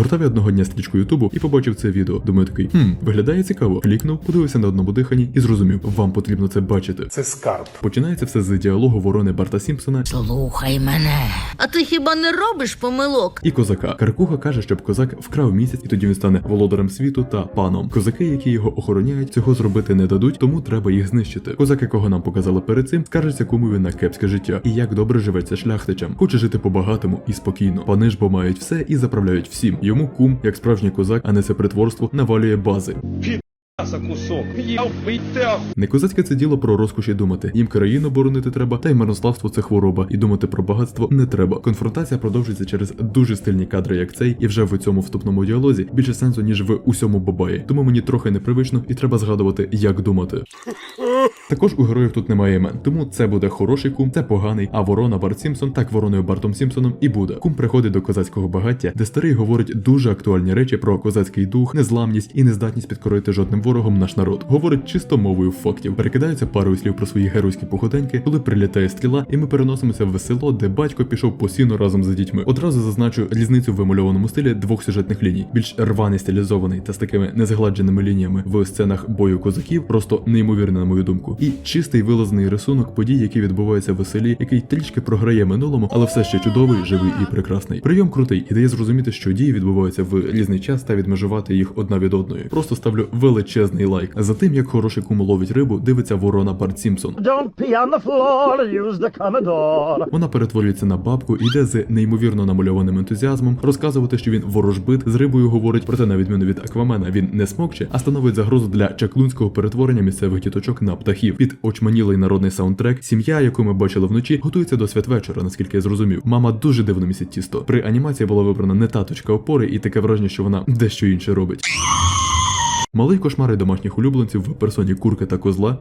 Гортав я одного дня стрічку Ютубу і побачив це відео. Думаю такий, хм, виглядає цікаво. Клікнув, подивився на одному диханні і зрозумів, вам потрібно це бачити. Це скарб. Починається все з діалогу ворони Барта Сімпсона Слухай мене. А ти хіба не робиш помилок? і козака. Каркуха каже, щоб козак вкрав місяць, і тоді він стане володарем світу та паном. Козаки, які його охороняють, цього зробити не дадуть, тому треба їх знищити. Козак, якого нам показали перед цим, скаржиться кумові на кепське життя і як добре живеться шляхтичам. Хоче жити по-багатому і спокійно. Пани ж бо мають все і заправляють всім. Йому кум, як справжній козак, а не це притворство, навалює бази. Кусок. Я вбийте Не козацьке це діло про розкоші думати. Їм країну боронити треба, та й марнославство це хвороба, і думати про багатство не треба. Конфронтація продовжується через дуже стильні кадри, як цей, і вже в цьому вступному діалозі більше сенсу, ніж в усьому бабаї. Тому мені трохи непривично, і треба згадувати, як думати. Також у героїв тут немає імен, тому це буде хороший кум, це поганий, а ворона Барт Сімпсон так вороною Бартом Сімпсоном і буде. Кум приходить до козацького багаття, де старий говорить дуже актуальні речі про козацький дух, незламність і нездатність підкорити жодним ворогом наш народ. Говорить чисто мовою фактів. Перекидаються парою слів про свої геройські походеньки, коли прилітає стріла, і ми переносимося в село, де батько пішов по сіну разом з дітьми. Одразу зазначу різницю в вимальованому стилі двох сюжетних ліній. Більш рваний стилізований та з такими незгладженими лініями в сценах бою козаків, просто неймовірно, на мою думку. І чистий вилазний рисунок подій, які відбуваються в селі, який трішки програє минулому, але все ще чудовий, живий і прекрасний. Прийом крутий і дає зрозуміти, що дії відбуваються в різний час та відмежувати їх одна від одної. Просто ставлю величезний лайк. За тим, як хороший кум ловить рибу, дивиться ворона Барт Сімпсон. Don't pee on the floor, use the Commodore. Вона перетворюється на бабку і йде з неймовірно намальованим ентузіазмом розказувати, що він ворожбит з рибою говорить, проте на відміну від Аквамена він не смокче, а становить загрозу для чаклунського перетворення місцевих діточок на птахів. Під очманілий народний саундтрек, сім'я, яку ми бачили вночі, готується до святвечора, наскільки я зрозумів. Мама дуже дивно місить тісто. При анімації була вибрана не та точка опори, і таке враження, що вона дещо інше робить. Малий кошмари домашніх улюбленців в персоні курки та козла.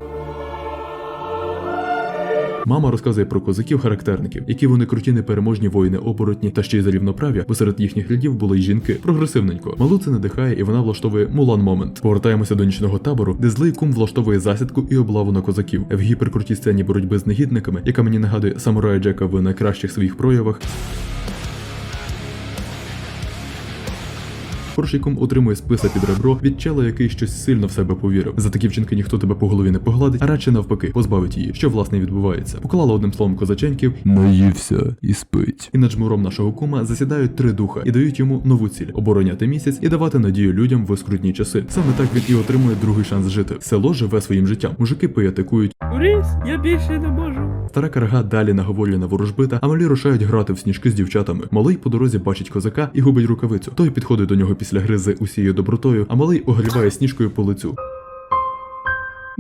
Мама розказує про козаків-характерників, які вони круті непереможні воїни оборотні та ще й за рівноправ'я, бо серед їхніх рядів були й жінки. Прогресивненько. Малу це надихає, і вона влаштовує мулан момент. Повертаємося до нічного табору, де злий кум влаштовує засідку і облаву на козаків. В гіперкрутій сцені боротьби з негідниками, яка мені нагадує самурая Джека в найкращих своїх проявах. Хороший отримує списа під ребро від чела, який щось сильно в себе повірив. За такі вчинки ніхто тебе по голові не погладить, а радше навпаки, позбавить її, що власне відбувається. Поклала одним словом козаченьків, наївся і спить. І над жмуром нашого кума засідають три духа і дають йому нову ціль обороняти місяць і давати надію людям в скрутні часи. Саме так він і отримує другий шанс жити. Село живе своїм життям. Мужики пиятикують, Борис, я більше не можу. Стара карга далі наговорює на ворожбита, а малі рушають грати в сніжки з дівчатами. Малий по дорозі бачить козака і губить рукавицю. Той підходить до нього після гри з усією добротою, а малий огріває сніжкою по лицю.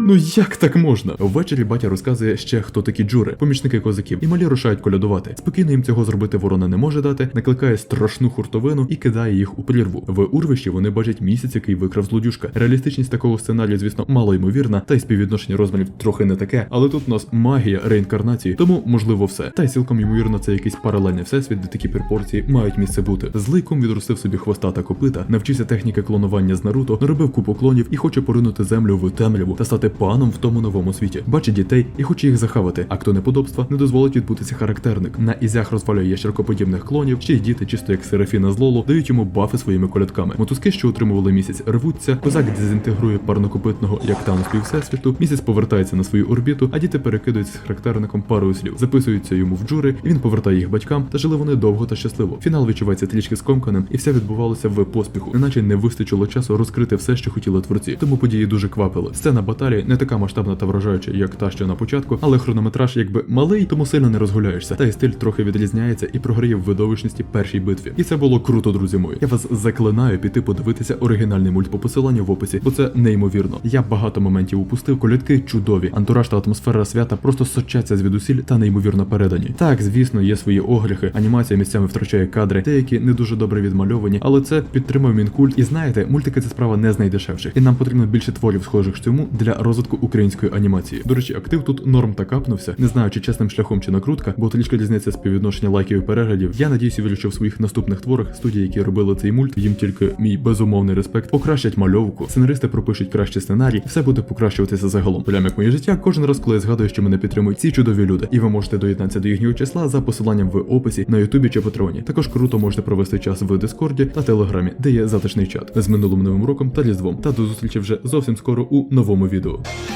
Ну як так можна? Ввечері батя розказує ще хто такі джури, помічники козаків, і малі рушають колядувати. Спокійно їм цього зробити ворона не може дати, накликає страшну хуртовину і кидає їх у прірву. В урвищі вони бачать місяць, який викрав злодюшка. Реалістичність такого сценарію, звісно, мало ймовірна, та й співвідношення розмірів трохи не таке. Але тут у нас магія реінкарнації, тому можливо все. Та й цілком ймовірно, це якийсь паралельний всесвіт, де такі пропорції мають місце бути. Злий кум відростив собі хвоста та копита, навчився техніки клонування з Наруто, наробив купу клонів і хоче поринути землю в темряву та стати паном в тому новому світі. Бачить дітей і хоче їх захавати. А хто неподобства не дозволить відбутися характерник. На ізях розвалює ящеркоподібних клонів, й діти, чисто як Серафіна з Лолу, дають йому бафи своїми колядками. Мотузки, що отримували місяць, рвуться, козак дезінтегрує парнокопитного як тану співсесвіту, місяць повертається на свою орбіту, а діти перекидаються з характерником парою слів, записуються йому в джури, і він повертає їх батькам, та жили вони довго та щасливо. Фінал відчувається трішки скомканим, і все відбувалося в поспіху, неначе не вистачило часу розкрити все, що хотіли творці. Тому події дуже квапили. Сцена баталії не така масштабна та вражаюча, як та, що на початку, але хронометраж якби малий, тому сильно не розгуляєшся. Та й стиль трохи відрізняється і програє в видовищності першій битві. І це було круто, друзі мої. Я вас заклинаю піти подивитися оригінальний мульт по посиланню в описі, бо це неймовірно. Я багато моментів упустив, колядки чудові, антураж та атмосфера свята просто сочаться звідусіль та неймовірно передані. Так, звісно, є свої огріхи, анімація місцями втрачає кадри, деякі не дуже добре відмальовані, але це підтримав мінкульт. І знаєте, мультики це справа не з найдешевших, і нам потрібно більше творів, схожих цьому для розвитку української анімації. До речі, актив тут норм та капнувся. Не знаю, чи чесним шляхом чи накрутка, бо трішки різниця співвідношення лайків і переглядів. Я надіюсь і вірю, що в своїх наступних творах студії, які робили цей мульт, їм тільки мій безумовний респект, покращать мальовку, сценаристи пропишуть кращий сценарій, все буде покращуватися загалом. Прям як моє життя, кожен раз, коли я згадую, що мене підтримують ці чудові люди, і ви можете доєднатися до їхнього числа за посиланням в описі на Ютубі чи Патреоні. Також круто можете провести час в Дискорді та Телеграмі, де є затишний чат з минулим новим роком та різдвом. Та до зустрічі вже зовсім скоро у новому відео. mundo.